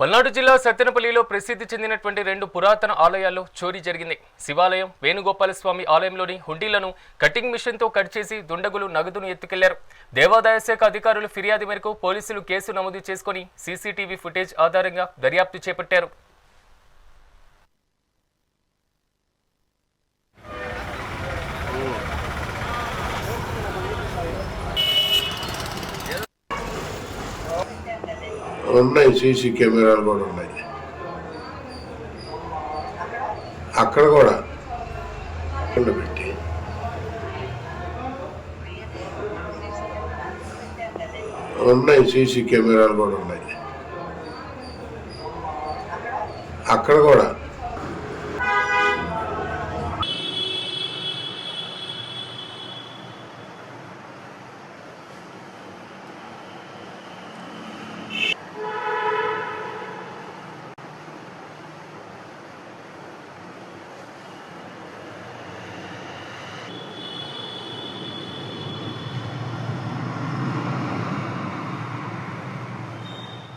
పల్నాడు జిల్లా సత్తెనపల్లిలో ప్రసిద్ధి చెందినటువంటి రెండు పురాతన ఆలయాల్లో చోరీ జరిగింది. శివాలయం వేణుగోపాలస్వామి ఆలయంలోని హుండీలను కటింగ్ మిషన్తో కట్ చేసి దుండగులు నగదును ఎత్తుకెళ్ళారు. దేవాదాయ శాఖ అధికారుల ఫిర్యాదు మేరకు పోలీసులు కేసు నమోదు చేసుకుని సీసీటీవీ ఫుటేజ్ ఆధారంగా దర్యాప్తు చేపట్టారు. ఉన్నాయి సీసీ కెమెరాలు కూడా ఉన్నాయి. అక్కడ కూడా కింద పెట్టి ఉన్నాయి సీసీ కెమెరాలు కూడా ఉన్నాయి. అక్కడ కూడా